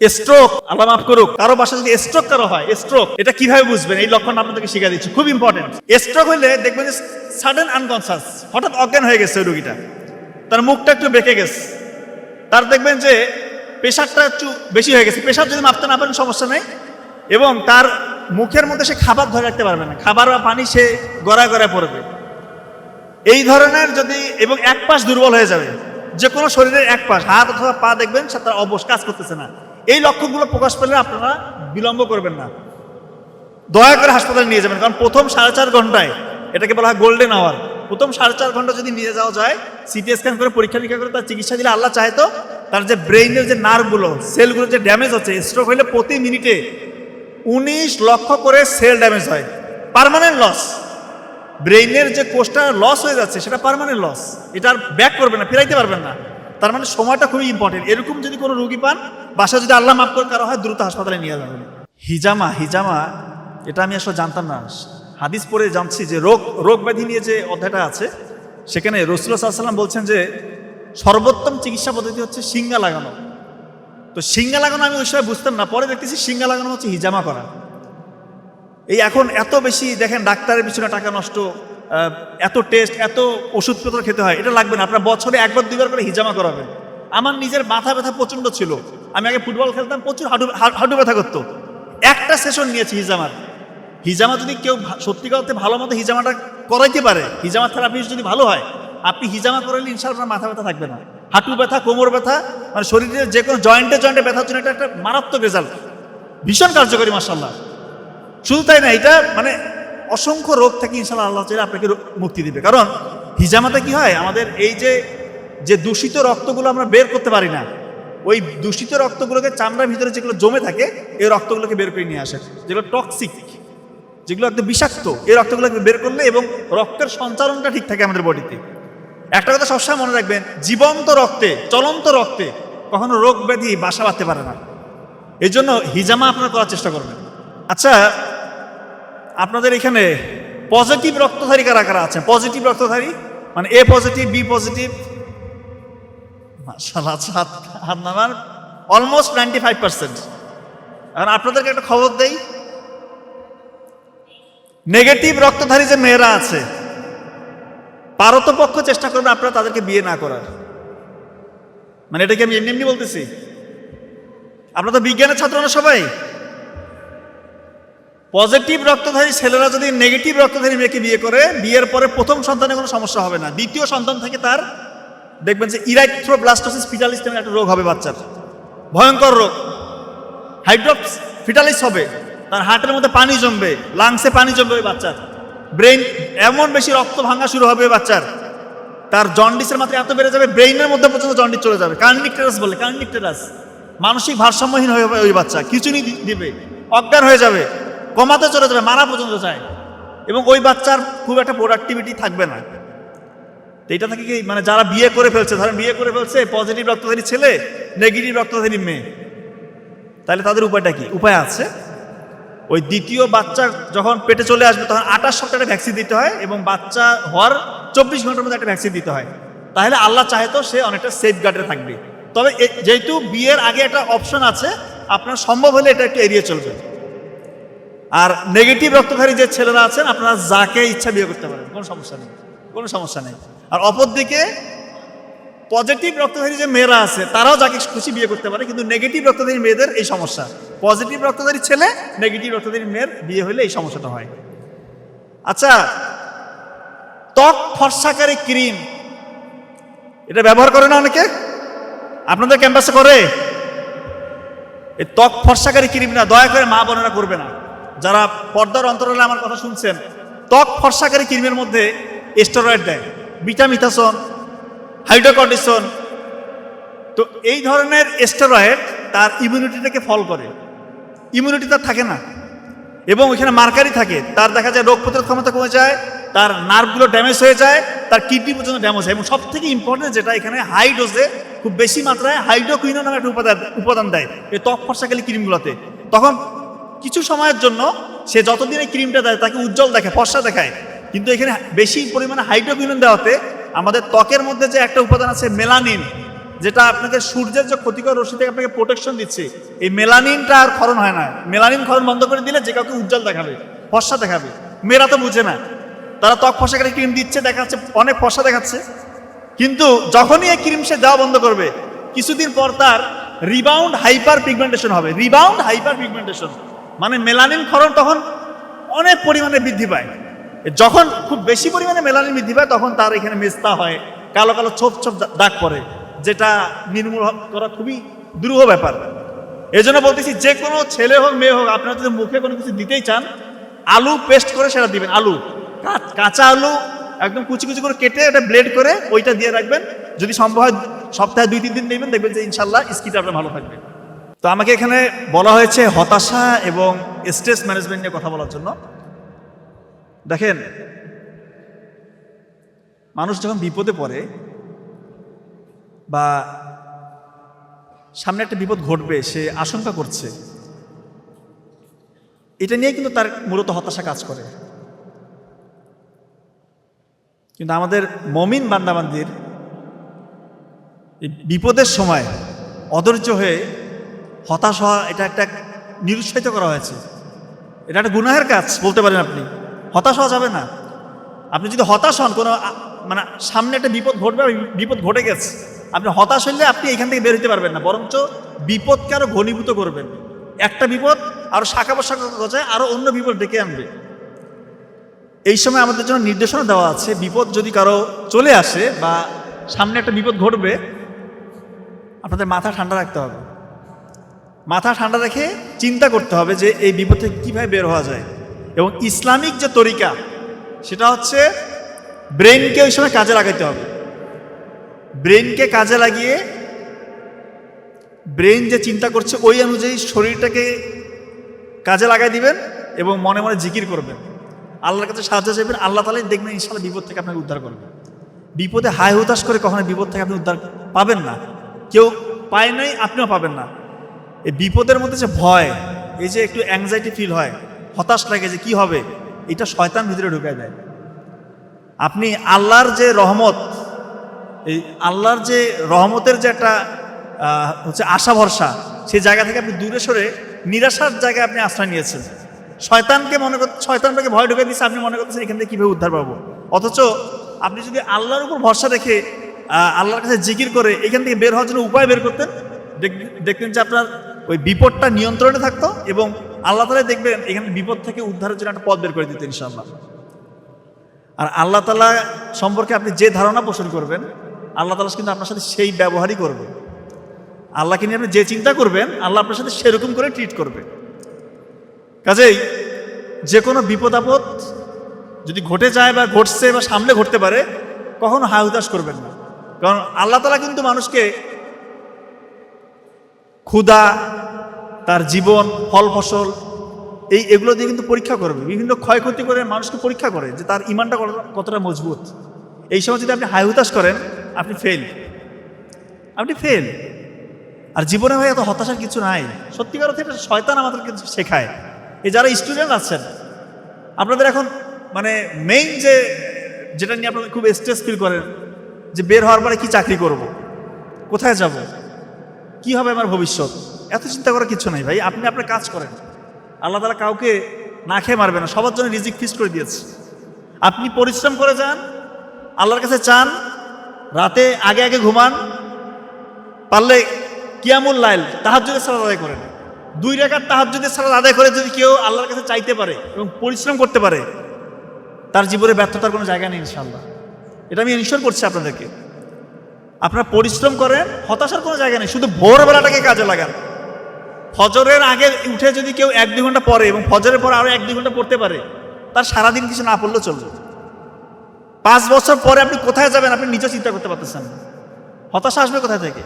Stroke আল্লাহ মাফ করুক। কারও বাসা যদি স্ট্রোক কারও হয় স্ট্রোক এটা কীভাবে বুঝবেন? এই লক্ষণ আপনাদেরকে শিখা দিচ্ছি, খুব ইম্পর্টেন্ট স্ট্রোক হলে দেখবেন যে সাডেন আনকনসাস হঠাৎ অজ্ঞান হয়ে গেছে রুগীটা। তার মুখটা একটু বেঁকে গেছে। তার দেখবেন যে প্রেশারটা একটু বেশি হয়ে গেছে। প্রেশার যদি মাপতে না পারেন, সমস্যা নেই। এবং তার মুখের মধ্যে সে খাবার ধরে রাখতে পারবে না। খাবার বা পানি সে গড়ায় গড়ায় পড়বে। এই ধরনের যদি, এবং এক পাশ দুর্বল হয়ে যাবে। যে কোনো শরীরের এক পাশ, হাত অথবা পা দেখবেন, সে তার অবশ কাজ করতেছে না। এই লক্ষণগুলো প্রকাশ পেলে আপনারা বিলম্ব করবেন না। দয়া করে হাসপাতালে নিয়ে যাবেন, কারণ প্রথম সাড়ে চার ঘন্টায় এটাকে বলা হয় গোল্ডেন আওয়ার। প্রথম সাড়ে চার ঘণ্টা যদি নিয়ে যাওয়া যায়, সিটি স্ক্যান করে পরীক্ষা নিরীক্ষা করে তার চিকিৎসা দিলে আল্লাহ চাহে তো তার যে ব্রেইনের যে নার্ভগুলো, সেলগুলো যে ড্যামেজ হচ্ছে স্ট্রোক হলে প্রতি মিনিটে উনিশ লক্ষ করে সেল ড্যামেজ হয়। Permanent loss. ব্রেইনের যে কোষটা লস হয়ে যাচ্ছে, সেটা পার্মানেন্ট লস। এটা আর ব্যাক করবে না, ফেরাইতে পারবেন না। তার মানে সময়টা খুবই ইম্পর্টেন্ট এরকম যদি কোনো রুগী পান বাসা যদি আল্লাহ মাফ করে, কারও হয় দ্রুত হাসপাতালে নিয়ে যাবেন হিজামা হিজামা, এটা আমি আসলে জানতাম না। হাদিস পড়ে জানছি যে রোগ রোগ ব্যাধি নিয়ে যে অধ্যায়টা আছে, সেখানে রসুল্লাহ সাল্লাম বলছেন যে, সর্বোত্তম চিকিৎসা পদ্ধতি হচ্ছে সিঙ্গা লাগানো। তো সিঙ্গা লাগানো আমি ওই সময় বুঝতাম না, পরে দেখতেছি সিঙ্গা লাগানো হচ্ছে হিজামা করা। এই এখন এত বেশি, দেখেন ডাক্তারের পিছনে টাকা নষ্ট এত টেস্ট এত ওষুধপত্র খেতে হয়, এটা লাগবে না। আপনার বছরে একবার, দুইবার করে হিজামা করাবেন। আমার নিজের মাথা ব্যথা প্রচণ্ড ছিল। আমি আগে ফুটবল খেলতাম, প্রচুর হাঁটু হাঁটু ব্যথা করতো। একটা সেশন নিয়েছি হিজামার। হিজামা যদি কেউ সত্যি ভালো মতো হিজামাটা করাইতে পারে, হিজামা থেরাপি যদি ভালো হয়, আপনি হিজামা ইনশাল্লাহ আপনার মাথা ব্যথা থাকবে না। হাঁটু ব্যথা, কোমর ব্যথা মানে শরীরের যে কোনো জয়েন্টে জয়েন্টে ব্যথার জন্য এটা একটা মারাত্মক রেজাল্ট ভীষণ কার্যকরী মাসাল্লাহ শুধু তাই না, এটা মানে অসংখ্য রোগ থেকে ইনশাল্লাহ আল্লাহ চাইলে আপনাকে মুক্তি দিবে। কারণ হিজামাতে কি হয়? আমাদের এই যে যে দূষিত রক্তগুলো আমরা বের করতে পারি না, ওই দূষিত রক্তগুলোকে চামড়ার ভিতরে যেগুলো জমে থাকে, এই রক্তগুলোকে বের করে নিয়ে আসে। যেগুলো টক্সিক যেগুলো একদম বিষাক্ত, এই রক্তগুলোকে বের করলে এবং রক্তের সঞ্চালনটা ঠিক থাকে আমাদের বডিতে একটা কথা সবসময় মনে রাখবেন, জীবন্ত রক্তে, চলন্ত রক্তে কখনো রোগ ব্যাধি বাসা বাঁধতে পারে না। এই জন্য হিজামা আপনারা করার চেষ্টা করবেন। আচ্ছা আপনাদের এখানে পজিটিভ রক্তধারী কারা কারা আছেন? পজিটিভ রক্তধারী? মানে এ পজিটিভ বি পজিটিভ নামান। অলমোস্ট নাইনটি ফাইভ পার্সেন্ট এখন আপনাদেরকে একটা খবর দেই। নেগেটিভ রক্তধারী যে মেয়েরা আছে, পারতপক্ষ চেষ্টা করবেন আপনারা তাদেরকে বিয়ে না করার। মানে এটাকে আমি এমনি এমনি বলতেছি। আপনারা তো বিজ্ঞানের ছাত্র না সবাই? পজিটিভ রক্তধারী ছেলেরা যদি নেগেটিভ রক্তধারী মেয়েকে বিয়ে করে, বিয়ের পরে প্রথম সন্তানে কোনো সমস্যা হবে না। দ্বিতীয় সন্তান থেকে তার, দেখবেন যে ইরাইথ্রোব্লাস্টোসিস ফিটালিস নামে একটা রোগ হবে বাচ্চার। ভয়ঙ্কর রোগ। হাইড্রপস ফিটালিস হবে। তার হার্টের মধ্যে পানি জমবে লাংসে পানি জমবে ওই বাচ্চার। ব্রেন এমন বেশি রক্ত ভাঙা শুরু হবে বাচ্চার। তার জন্ডিসের মাত্রা এত বেড়ে যাবে, ব্রেইনের মধ্যে পর্যন্ত জন্ডিস চলে যাবে। কার্নিকটেরাস বলে কার্নিকটেরাস মানসিক ভারসাম্যহীন হয়ে যাবে ওই বাচ্চা। দি- দিবে। অজ্ঞান হয়ে যাবে। কমাতে চলে যাবে, মারা পর্যন্ত যায়। এবং ওই বাচ্চার খুব একটা প্রোডাক্টিভিটি থাকবে না। এটা থেকে কি মানে যারা বিয়ে করে ফেলছে, ধরেন বিয়ে করে ফেলছে পজিটিভ রক্তধারী ছেলে নেগেটিভ রক্তধারী মেয়ে। তাহলে তাদের উপায়টা কি? উপায় আছে। ওই দ্বিতীয় বাচ্চা যখন পেটে চলে আসবে, তখন আঠাশ সপ্তাহে ভ্যাকসিন দিতে হয় এবং বাচ্চা হওয়ার চব্বিশ ঘণ্টার মধ্যে একটা ভ্যাকসিন দিতে হয়। তাহলে আল্লাহ চাহে তো সে অনেকটা সেফ গার্ডে থাকবে। তবে যেহেতু বিয়ের আগে একটা অপশন আছে, আপনার সম্ভব হলে এটা একটু এড়িয়ে চলবে আর নেগেটিভ রক্তধারী যে ছেলেরা আছেন আপনারা যাকে ইচ্ছা বিয়ে করতে পারেন। কোনো সমস্যা নেই। কোনো সমস্যা নেই। আর অপরদিকে পজিটিভ রক্তধারী যে মেয়েরা আছে তারাও যাকে খুশি বিয়ে করতে পারে কিন্তু নেগেটিভ রক্তধারী মেয়েদের এই সমস্যা। পজিটিভ রক্তধারী ছেলে নেগেটিভ রক্তধারী মেয়ের বিয়ে হলে এই সমস্যাটা হয়। আচ্ছা ত্বক ফর্সাকারী ক্রিম এটা ব্যবহার করে না অনেকে? আপনাদের ক্যাম্পাসে করে? এই ত্বক ফর্সাকারী ক্রিম না দয়া করে মা বোনেরা করবে না। যারা পর্দার অন্তরালে আমার কথা শুনছেন, ত্বক ফর্সাকারী ক্রিমের মধ্যে স্টেরয়েড দেয়। বিটামিথাসন হাইড্রোকন্ডিশন তো এই ধরনের স্টেরয়েড তার ইমিউনিটিটাকে ফল করে। ইমিউনিটি তার থাকে না। এবং ওইখানে মার্কারি থাকে। তার দেখা যায় রোগ প্রতিরোধ ক্ষমতা কমে যায়, তার নার্ভগুলো ড্যামেজ হয়ে যায়, তার কিডনি পর্যন্ত ড্যামেজ হয়। এবং সব থেকে ইম্পর্টেন্ট যেটা এখানে হাই ডোজে খুব বেশি মাত্রায় হাইড্রোকুইনো নামে একটা উপাদান উপাদান দেয়। এই ত্বক ফর্সাকালী ক্রিমগুলোতে তখন কিছু সময়ের জন্য সে যতদিন এই ক্রিমটা দেয়, তাকে উজ্জ্বল দেখে ফর্সা দেখায়। কিন্তু এখানে বেশি পরিমাণে হাইড্রোকুইনন দেওয়াতে আমাদের ত্বকের মধ্যে যে একটা উপাদান আছে মেলানিন, যেটা আপনাকে সূর্যের যে ক্ষতিকর রশ্মি থেকে আপনাকে প্রোটেকশন দিচ্ছে, এই মেলানিনটা আর ক্ষরণ হয় না। মেলানিন ক্ষরণ বন্ধ করে দিলে যে কাউকে উজ্জ্বল দেখাবে, ফর্সা দেখাবে। মেয়েরা তো বুঝে না। তারা ত্বক ফসাকারী ক্রিম দিচ্ছে, দেখাচ্ছে, অনেক ফর্সা দেখাচ্ছে। কিন্তু যখনই এই ক্রিম সে দেওয়া বন্ধ করবে, কিছুদিন পর তার রিবাউন্ড হাইপার পিগমেন্টেশন হবে। রিবাউন্ড হাইপার পিগমেন্টেশন মানে মেলানিন ক্ষরণ তখন অনেক পরিমাণে বৃদ্ধি পায়। যখন খুব বেশি পরিমাণে মেলানিন বৃদ্ধি পায়, তখন তার এখানে মেস্তা হয়, কালো কালো ছোপ ছোপ দাগ পড়ে, যেটা নির্মূল করা খুবই দুরূহ ব্যাপার। এই জন্য বলতেছি, যে কোনো ছেলে হোক, মেয়ে হোক, আপনারা যদি মুখে কোনো কিছু দিতেই চান, আলু পেস্ট করে সেটা দিবেন, আলু। কাঁচা আলু একদম কুচি কুচি করে কেটে এটা ব্লেড করে ওইটা দিয়ে রাখবেন। যদি সম্ভব হয়, সপ্তাহে দুই, তিন দিন নেবেন, দেখবেন যে ইনশাল্লাহ স্কিনটা আপনার ভালো থাকবে। তো আমাকে এখানে বলা হয়েছে হতাশা এবং স্ট্রেস ম্যানেজমেন্ট নিয়ে কথা বলার জন্য। দেখেন, মানুষ যখন বিপদে পড়ে বা সামনে একটা বিপদ ঘটবে, সে আশঙ্কা করছে, এটা নিয়ে কিন্তু তার মূলত হতাশা কাজ করে। কিন্তু আমাদের মমিন বান্দাবান্দির বিপদের সময় অধৈর্য হয়ে হতাশ হওয়া, এটা একটা নিরুৎসাহিত করা হয়েছে। এটা একটা গুনাহের কাজ, বলতে পারেন আপনি। হতাশ হওয়া যাবে না। আপনি যদি হতাশ হন, কোনো মানে সামনে একটা বিপদ ঘটবে বিপদ ঘটে গেছে। আপনি হতাশ হলে আপনি এখান থেকে বের হতে পারবেন না, বরঞ্চ বিপদকে আরও ঘনীভূত করবেন। একটা বিপদ, আরও শাখা প্রশাখা গজায় আরও অন্য বিপদ ডেকে আনবে। এই সময় আমাদের জন্য নির্দেশনা দেওয়া আছে, বিপদ যদি কারও চলে আসে বা সামনে একটা বিপদ ঘটবে, আপনাদের মাথা ঠান্ডা রাখতে হবে। মাথা ঠান্ডা রেখে চিন্তা করতে হবে যে এই বিপদ থেকে কীভাবে বের হওয়া যায়। এবং ইসলামিক যে তরিকা, সেটা হচ্ছে ব্রেনকে ওই সময় কাজে লাগাইতে হবে। ব্রেনকে কাজে লাগিয়ে ব্রেন যে চিন্তা করছে, ওই অনুযায়ী শরীরটাকে কাজে লাগাই দিবেন এবং মনে মনে জিকির করবেন। আল্লাহর কাছে সাহায্য চাইবেন, আল্লাহ তালাই দেখবেন ইনশাল্লাহ বিপদ থেকে আপনাকে উদ্ধার করবে। বিপদে হায় হুতাশ করে কখনো বিপদ থেকে আপনি উদ্ধার পাবেন না। কেউ পায় নাই, আপনিও পাবেন না। এই বিপদের মধ্যে যে ভয়, এই যে একটু অ্যাংজাইটি ফিল হয়, হতাশ লাগে যে কি হবে, এটা শয়তান ভিতরে ঢুকে দেয়। আপনি আল্লাহর যে রহমত, এই আল্লাহর যে রহমতের যে একটা হচ্ছে আশা ভরসা, সেই জায়গা থেকে আপনি দূরে সরে নিরাশার জায়গায় আপনি আশ্রয় নিয়েছেন। শয়তানকে মনে কর শয়তানটাকে ভয় ঢুকে দিচ্ছে আপনি মনে করতেছেন এখান থেকে কীভাবে উদ্ধার পাবো? অথচ আপনি যদি আল্লাহর উপর ভরসা রেখে আল্লাহর কাছে জিকির করে এখান থেকে বের হওয়ার জন্য উপায় বের করতেন দেখ- দেখতেন যে আপনার ওই বিপদটা নিয়ন্ত্রণে থাকতো এবং আল্লাহ তালা দেখবেন এখানে বিপদ থেকে উদ্ধারের জন্য একটা পথ বের করে দিতেন ইনশাআল্লাহ। আর আল্লাহ তালা সম্পর্কে আপনি যে ধারণা পোষণ করবেন, আল্লাহ তালা কিন্তু আপনার সাথে সেই ব্যবহারই করবে। আল্লাহকে নিয়ে আপনি যে চিন্তা করবেন, আল্লাহ আপনার সাথে সেরকম করে ট্রিট করবে। কাজেই যে কোনো বিপদ আপদ যদি ঘটে যায় বা ঘটছে বা সামনে ঘটতে পারে, কখনো হুতাশ করবেন না। কারণ আল্লাহ তালা কিন্তু মানুষকে ক্ষুধা, তার জীবন ফল ফসল এই এগুলো দিয়ে কিন্তু পরীক্ষা করবে। বিভিন্ন ক্ষয়ক্ষতি করে মানুষকে পরীক্ষা করে যে তার ইমানটা কতটা- মজবুত। এই সময় যদি আপনি হাই হুতাশ করেন, আপনি ফেল আপনি ফেল আর জীবনে ভাই এত হতাশার কিছু নাই। সত্যিকার অর্থে এটা শয়তান আমাদেরকে শেখায়। এই যারা স্টুডেন্ট আছেন, আপনাদের এখন মানে মেইন যে, যেটা নিয়ে আপনাদের খুব স্ট্রেস ফিল করেন, যে বের হওয়ার পরে কি চাকরি করব? কোথায় যাব? কি হবে আমার ভবিষ্যৎ? এত চিন্তা করার কিছু নাই ভাই, আপনি আপনার কাজ করেন। আল্লাহ তালা কাউকে না খেয়ে মারবে না, সবার জন্য রিজিক ফিক্স করে দিয়েছে। আপনি পরিশ্রম করে যান, আল্লাহর কাছে চান, রাতে আগে আগে ঘুমান, পারলে কিয়ামুল লাইল তাহার যদি সালাদ আদায় করেন। দুই রেখার তাহার যদি সালাদ আদায় করে যদি কেউ আল্লাহর কাছে চাইতে পারে এবং পরিশ্রম করতে পারে, তার জীবনে ব্যর্থতার কোনো জায়গা নেই ইনশাল্লাহ এটা আমি ইনশোর করছি আপনাদেরকে। আপনারা পরিশ্রম করেন, হতাশার কোনো জায়গা নেই, শুধু ভোরবেলাটাকে কাজে লাগান। ফজরের আগে উঠে যদি কেউ এক দুই ঘণ্টা পরে এবং ফজরের পরে আরও এক দুই ঘণ্টা পড়তে পারে, তার সারাদিন কিছু না পড়লেও চলবে। পাঁচ বছর পরে আপনি কোথায় যাবেন, আপনি নিজে চিন্তা করতে পারতেছেন হতাশা আসবে কোথায় থেকে?